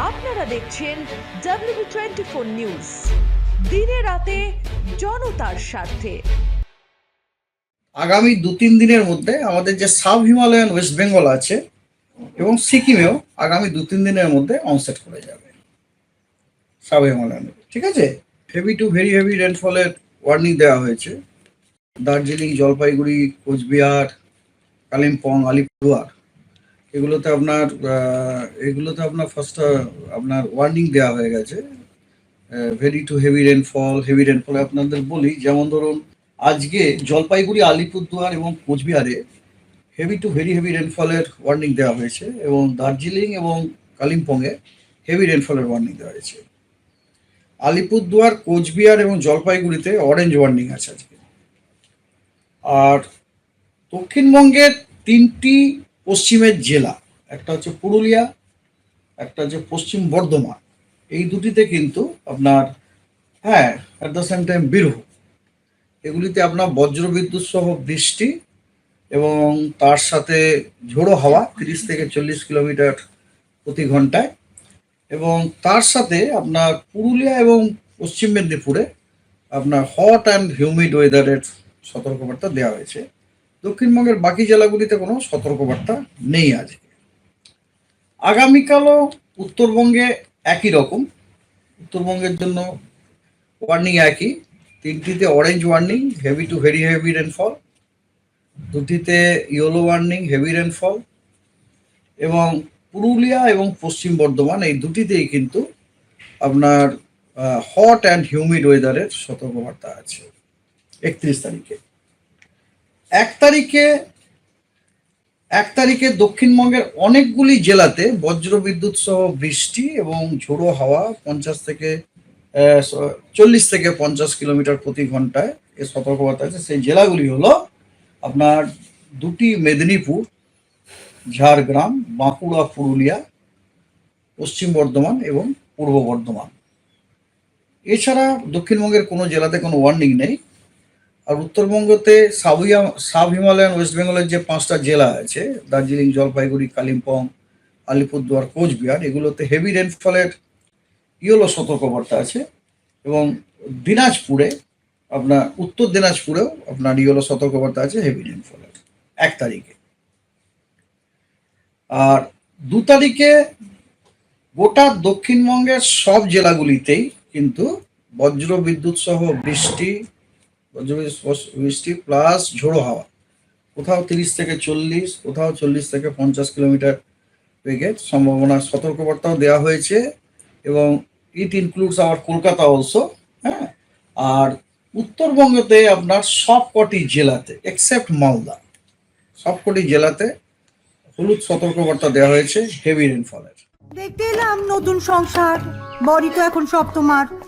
আপনারা দেখছেন W twenty four news দিনে রাতে জনতার স্বার্থে। আগামী দু তিন দিনের মধ্যে আমাদের যে সাব হিমালয়ান ওয়েস্ট বেঙ্গল আছে এবং সিকিমেও আগামী দু তিন দিনের মধ্যে অনসেট করে যাবে। সাব হিমালয়ান ঠিক আছে? হেভি টু ভেরি হেভি রেনফলের ওয়ার্নিং দেওয়া হয়েছে। দার্জিলিং, জলপাইগুড়ি, কোচবিহার, কালিম্পং, আলিপুরদুয়ার। এগুলোতে আপনার এগুলোতে আপনার ফার্স্ট আপনার ওয়ার্নিং দেওয়া হয়ে গেছে। Very to heavy rainfall heavy রেনফলে আপনাদের বলি, যেমন ধরুন, আজকে জলপাইগুড়ি, আলিপুরদুয়ার এবং কোচবিহারে হেভি টু ভেরি হেভি রেনফলের ওয়ার্নিং দেওয়া হয়েছে এবং দার্জিলিং এবং কালিম্পংয়ে হেভি রেনফলের ওয়ার্নিং দেওয়া হয়েছে। আলিপুরদুয়ার, কোচবিহার এবং জলপাইগুড়িতে অরেঞ্জ ওয়ার্নিং আছে আজকে। আর দক্ষিণবঙ্গের তিনটি পশ্চিমের জেলা, একটা হচ্ছে পুরুলিয়া, একটা হচ্ছে পশ্চিম বর্ধমান, এই দুটিতে কিন্তু আপনার হ্যাঁ at the same time Birbhum. এগুলিতে আপনার বজ্রবিদ্যুৎ সহ বৃষ্টি এবং তার সাথে ঝোড়ো হাওয়া, তিরিশ থেকে চল্লিশ কিলোমিটার প্রতি ঘন্টায়। এবং তার সাথে আপনার পুরুলিয়া এবং পশ্চিম মেদিনীপুরে আপনার হট অ্যান্ড হিউমিড ওয়েদারের সতর্কবার্তা দেওয়া হয়েছে। দক্ষিণবঙ্গের বাকি জেলাগুলিতে কোনো সতর্কবার্তা নেই আজকে আগামীকালও উত্তরবঙ্গে একই রকম। উত্তরবঙ্গের জন্য ওয়ার্নিং একই। তিনটিতে orange warning heavy to very heavy rainfall দুটিতে ইয়েলো ওয়ার্নিং হেভি রেনফল এবং পুরুলিয়া এবং পশ্চিম বর্ধমান এই দুটিতেই কিন্তু আপনার হট অ্যান্ড হিউমিড ওয়েদারের সতর্কবার্তা আছে। একত্রিশ তারিখে। এক তারিখে এক তারিখে দক্ষিণবঙ্গের অনেকগুলি জেলাতে বজ্রবিদ্যুৎ সহ বৃষ্টি এবং ঝোড়ো হাওয়া পঞ্চাশ থেকে চল্লিশ থেকে পঞ্চাশ কিলোমিটার প্রতি ঘন্টায় এ সতর্কবার্তা আছে। সেই জেলাগুলি হলো আপনার দুটি মেদিনীপুর, ঝাড়গ্রাম, বাঁকুড়া, পুরুলিয়া, পশ্চিম বর্ধমান এবং পূর্ব বর্ধমান। এছাড়া দক্ষিণবঙ্গের কোনো জেলাতে কোনো ওয়ার্নিং নেই। আর উত্তরবঙ্গতে সাবইয়া সাব হিমালয়ান ওয়েস্ট বেঙ্গলের যে পাঁচটা জেলা আছে, দার্জিলিং, জলপাইগুড়ি, কালিম্পং, আলিপুরদুয়ার, কোচবিহার, এগুলোতে হেভি রেনফলের ইয়েলো সতর্কবার্তা আছে এবং দিনাজপুরে আপনার, উত্তর দিনাজপুরেও আপনার ইয়েলো সতর্কবার্তা আছে হেভি রেনফলের এক তারিখে। আর দু তারিখে গোটা দক্ষিণবঙ্গের সব জেলাগুলিতেই কিন্তু বজ্র বিদ্যুৎ সহ বৃষ্টি বৃষ্টি প্লাস ঝোড়ো হাওয়া। কোথাও তিরিশ থেকে চল্লিশ, কোথাও চল্লিশ থেকে পঞ্চাশ কিলোমিটার বেগে সম্ভাবনা সতর্কবার্তাও দেওয়া হয়েছে এবং it includes our Kolkata also হ্যাঁ? আর উত্তরবঙ্গতে আপনার সবকটি জেলাতে এক্সেপ্ট মালদা, সবকটি জেলাতে হলুদ সতর্কবার্তা দেওয়া হয়েছে হেভি রেনফলের দেখতে এলাম নতুন সংসার, বড়ি তো এখন সব তোমার